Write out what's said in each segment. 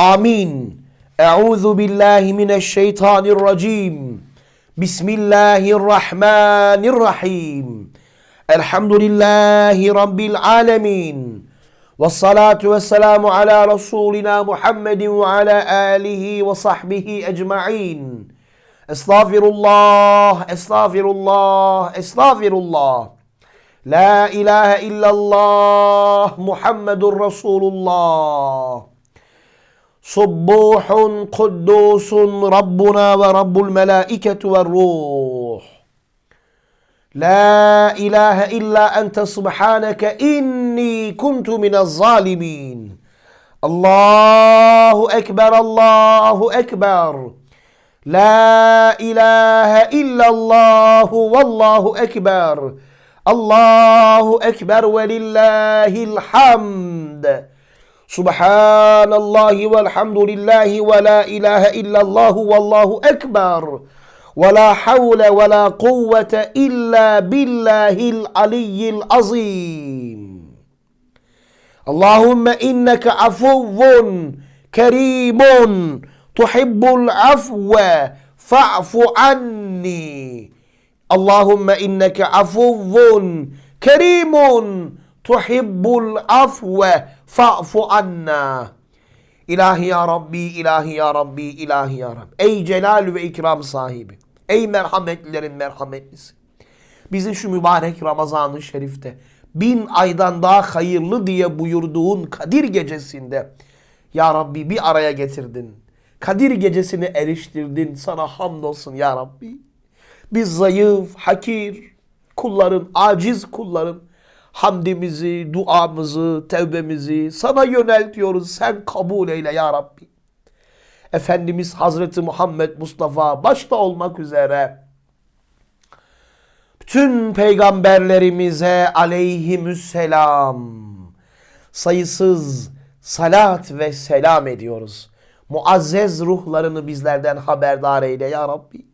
آمين. أعوذ بالله من الشيطان الرجيم. بسم الله الرحمن الرحيم. الحمد لله رب العالمين. والصلاة والسلام على رسولنا محمد وعلى آله وصحبه أجمعين. أستغفر الله أستغفر الله أستغفر الله. لا إله إلا الله محمد رسول الله. Subbuhun kuddusun Rabbuna ve Rabbul melaiketu ve ruh. La ilahe illa ente subhaneke inni kuntu minez zalimin. Allahu Ekber, Allahu Ekber. La ilahe illallahu vallahu ekber. Allahu ekber ve lillahil hamd. Subhanallahi velhamdülillahi ve la ilahe illallahu vallahu ekber. Ve la havle ve la kuvvete illa billahil aliyyil azim. Allahümme inneke afuvvun kerimun tuhibbul afve fa'fu anni. Allahümme inneke afuvvun kerimun tuhibbul afve fa'fu anna. İlahi ya Rabbi, ilahi ya Rabbi, ilahi ya Rabbi. Ey celal ve ikram sahibi. Ey merhametlilerin merhametlisi. Bizi şu mübarek Ramazan-ı Şerif'te bin aydan daha hayırlı diye buyurduğun Kadir gecesinde Ya Rabbi bir araya getirdin. Kadir gecesini eriştirdin. Sana hamdolsun Ya Rabbi. Biz zayıf, hakir kulların, aciz kulların hamdimizi, duamızı, tevbemizi sana yöneltiyoruz. Sen kabul eyle ya Rabbi. Efendimiz Hazreti Muhammed Mustafa başta olmak üzere bütün peygamberlerimize aleyhimüsselam sayısız salat ve selam ediyoruz. Muazzez ruhlarını bizlerden haberdar eyle ya Rabbi.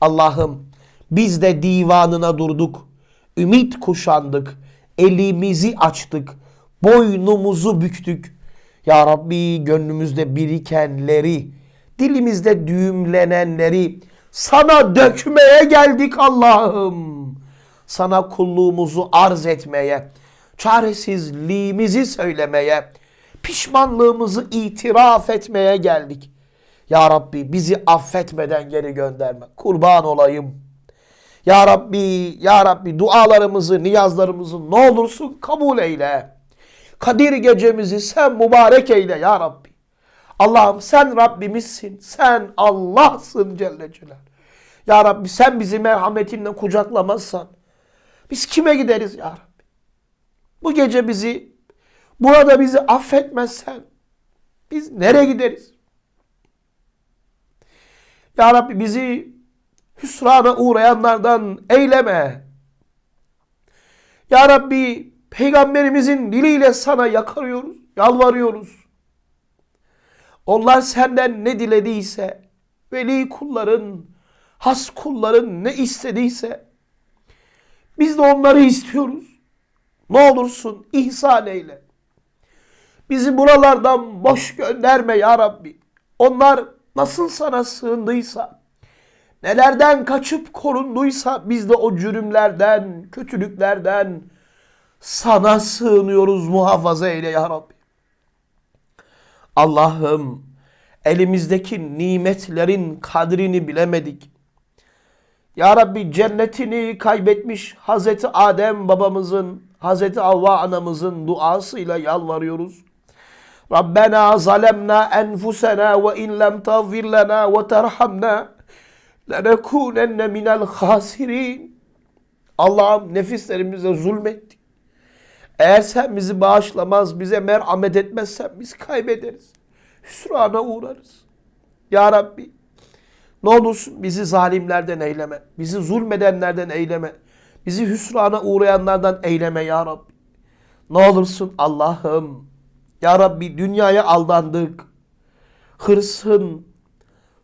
Allah'ım biz de divanına durduk. Ümit kuşandık. Elimizi açtık. Boynumuzu büktük. Ya Rabbi gönlümüzde birikenleri, dilimizde düğümlenenleri sana dökmeye geldik Allah'ım. Sana kulluğumuzu arz etmeye, çaresizliğimizi söylemeye, pişmanlığımızı itiraf etmeye geldik. Ya Rabbi bizi affetmeden geri gönderme. Kurban olayım. Ya Rabbi, Ya Rabbi dualarımızı, niyazlarımızı ne olursun kabul eyle. Kadir gecemizi sen mübarek eyle Ya Rabbi. Allah'ım sen Rabbimizsin. Sen Allah'sın Celle Celal. Ya Rabbi sen bizi merhametinle kucaklamazsan biz kime gideriz Ya Rabbi? Bu gece bizi, burada bizi affetmezsen biz nereye gideriz? Ya Rabbi bizi hüsrana uğrayanlardan eyleme. Ya Rabbi peygamberimizin diliyle sana yakarıyoruz, yalvarıyoruz. Onlar senden ne dilediyse, veli kulların, has kulların ne istediyse, biz de onları istiyoruz. Ne olursun ihsan eyle. Bizi buralardan boş gönderme ya Rabbi. Onlar nasıl sana sığındıysa, nelerden kaçıp korunduysa biz de o cürümlerden, kötülüklerden sana sığınıyoruz muhafaza eyle ya Rabbi. Allah'ım elimizdeki nimetlerin kadrini bilemedik. Ya Rabbi cennetini kaybetmiş Hazreti Adem babamızın, Hazreti Havva anamızın duasıyla yalvarıyoruz. Rabbena zalemna enfusena ve in lem tağfir lena ve terhamna lenekunenne minel hasirin. Allah'ım nefislerimize zulmettik. Eğer sen bizi bağışlamaz, bize merhamet etmezsen biz kaybederiz. Hüsrana uğrarız. Ya Rabbi ne olursun bizi zalimlerden eyleme. Bizi zulmedenlerden eyleme. Bizi hüsrana uğrayanlardan eyleme ya Rabbi. Ne olursun Allah'ım. Ya Rabbi dünyaya aldandık. Hırsın,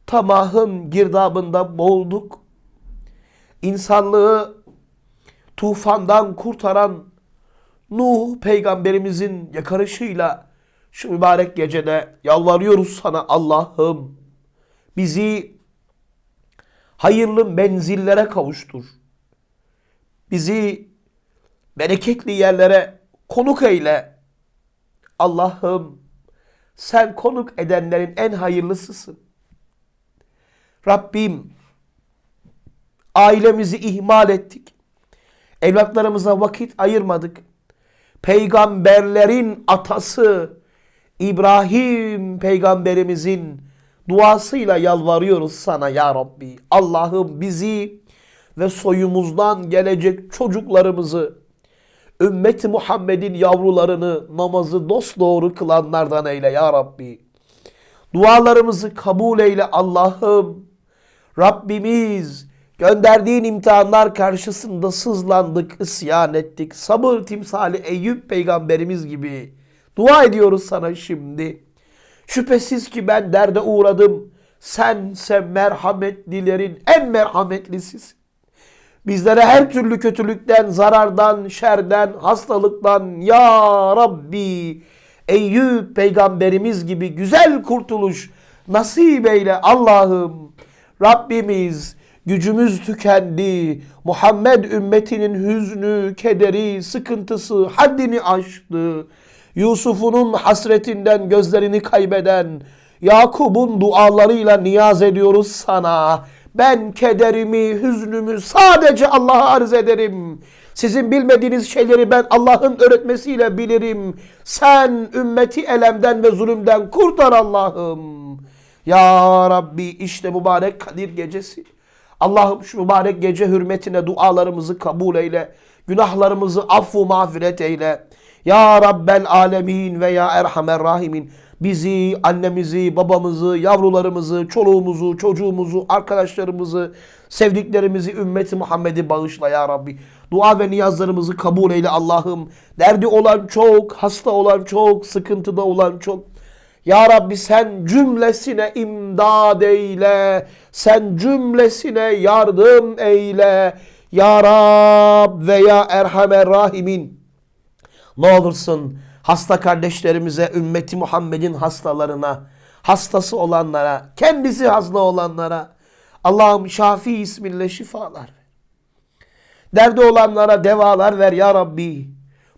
tamahın girdabında boğulduk. İnsanlığı tufandan kurtaran Nuh peygamberimizin yakarışıyla Şu mübarek gecede yalvarıyoruz sana Allah'ım. Bizi hayırlı menzillere kavuştur. Bizi bereketli yerlere konuk eyle. Allah'ım sen konuk edenlerin en hayırlısısın. Rabbim ailemizi ihmal ettik. Evlatlarımıza vakit ayırmadık. Peygamberlerin atası İbrahim peygamberimizin duasıyla yalvarıyoruz sana ya Rabbi. Allah'ım bizi ve soyumuzdan gelecek çocuklarımızı ümmeti Muhammed'in yavrularını namazı dosdoğru kılanlardan eyle ya Rabbi. Dualarımızı kabul eyle Allah'ım. Rabbimiz gönderdiğin imtihanlar karşısında sızlandık, isyan ettik. Sabır timsali Eyüp peygamberimiz gibi dua ediyoruz sana şimdi. Şüphesiz ki ben derde uğradım. Sense merhametlilerin en merhametlisisin. Bizlere her türlü kötülükten, zarardan, şerden, hastalıktan ya Rabbi Eyüp peygamberimiz gibi güzel kurtuluş nasip eyle Allah'ım. Rabbimiz gücümüz tükendi. Muhammed ümmetinin hüznü, kederi, sıkıntısı haddini aştı. Yusuf'unun hasretinden gözlerini kaybeden Yakub'un dualarıyla niyaz ediyoruz sana. Ben kederimi, hüznümü sadece Allah'a arz ederim. Sizin bilmediğiniz şeyleri ben Allah'ın öğretmesiyle bilirim. Sen ümmeti elemden ve zulümden kurtar Allah'ım. Ya Rabbi işte mübarek Kadir gecesi. Allah'ım şu mübarek gece hürmetine dualarımızı kabul eyle. Günahlarımızı affu mağfiret eyle. Ya Rabbel Alemin ve Ya Erhamer Rahimin bizi, annemizi, babamızı, yavrularımızı, çoluğumuzu, çocuğumuzu, arkadaşlarımızı, sevdiklerimizi, ümmeti Muhammed'i bağışla ya Rabbi. Dua ve niyazlarımızı kabul eyle Allah'ım. Derdi olan çok, hasta olan çok, sıkıntıda olan çok. Ya Rabbi sen cümlesine imdad eyle. Sen cümlesine yardım eyle. Ya Rab ve Erhamer Rahimin. Ne olursun hasta kardeşlerimize, ümmeti Muhammed'in hastalarına, hastası olanlara, kendisi hasta olanlara Allah'ım Şafi isminle şifalar ver. Derdi olanlara devalar ver ya Rabbi.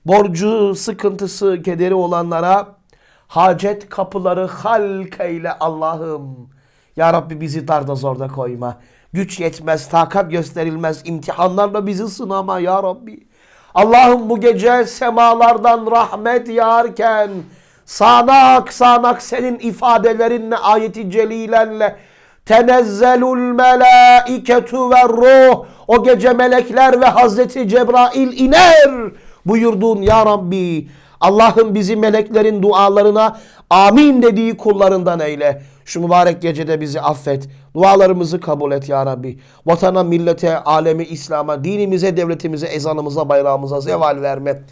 Borcu, sıkıntısı, kederi olanlara hacet kapıları halk eyle Allah'ım. Ya Rabbi bizi darda zorda koyma. Güç yetmez, takat gösterilmez. imtihanlarla bizi sınama ya Rabbi. Allah'ım bu gece semalardan rahmet yağarken sanak sanak senin ifadelerinle ayeti celilenle tenezzelul melaiketu ve ruh o gece melekler ve Hazreti Cebrail iner buyurdun ya Rabbi. Allah'ım bizi meleklerin dualarına amin dediği kullarından eyle. Şu mübarek gecede bizi affet. Dualarımızı kabul et ya Rabbi. Vatana, millete, alemi, İslam'a, dinimize, devletimize, ezanımıza, bayrağımıza zeval verme.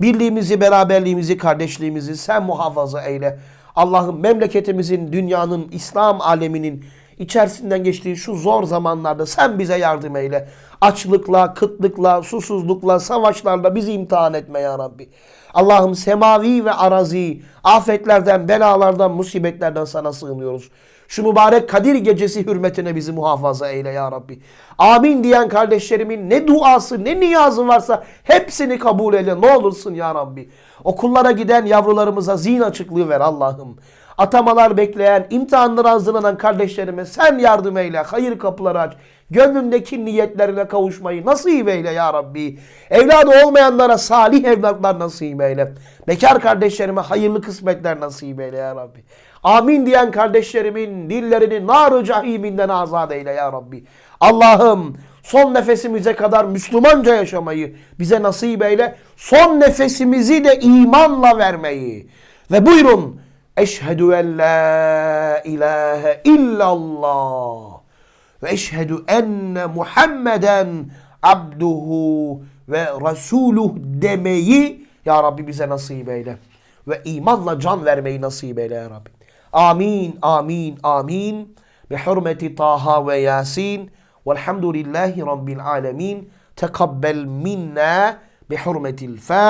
Birliğimizi, beraberliğimizi, kardeşliğimizi sen muhafaza eyle. Allah'ım memleketimizin, dünyanın, İslam aleminin içerisinden geçtiği şu zor zamanlarda sen bize yardım eyle. Açlıkla, kıtlıkla, susuzlukla, savaşlarla bizi imtihan etme ya Rabbi. Allah'ım semavi ve arazi afetlerden, belalardan, musibetlerden sana sığınıyoruz. Şu mübarek Kadir gecesi hürmetine bizi muhafaza eyle ya Rabbi. Amin diyen kardeşlerimin ne duası ne niyazı varsa hepsini kabul eyle ne olursun ya Rabbi. Okullara giden yavrularımıza zihin açıklığı ver Allah'ım. Atamalar bekleyen, imtihanlara hazırlanan kardeşlerime sen yardım eyle, hayır kapıları aç. Gönlündeki niyetlerine kavuşmayı nasip eyle ya Rabbi. Evladı olmayanlara salih evlatlar nasip eyle. Bekar kardeşlerime hayırlı kısmetler nasip eyle ya Rabbi. Amin diyen kardeşlerimin dillerini nar-ı cahiminden azat eyle ya Rabbi. Allah'ım son nefesimize kadar Müslümanca yaşamayı bize nasip eyle. Son nefesimizi de imanla vermeyi. Ve buyurun Eşhedü en la ilahe illallah ve eşhedü enne Muhammeden abduhu ve resuluh demeyi ya Rabbi bize nasip eyle. Ve imanla can vermeyi nasip eyle ya Rabbi. Amin, amin, amin. Bi hürmeti Taha ve Yasin. Velhamdülillahi Rabbil alemin. Tekabbel minna bi hürmetil Fatiha.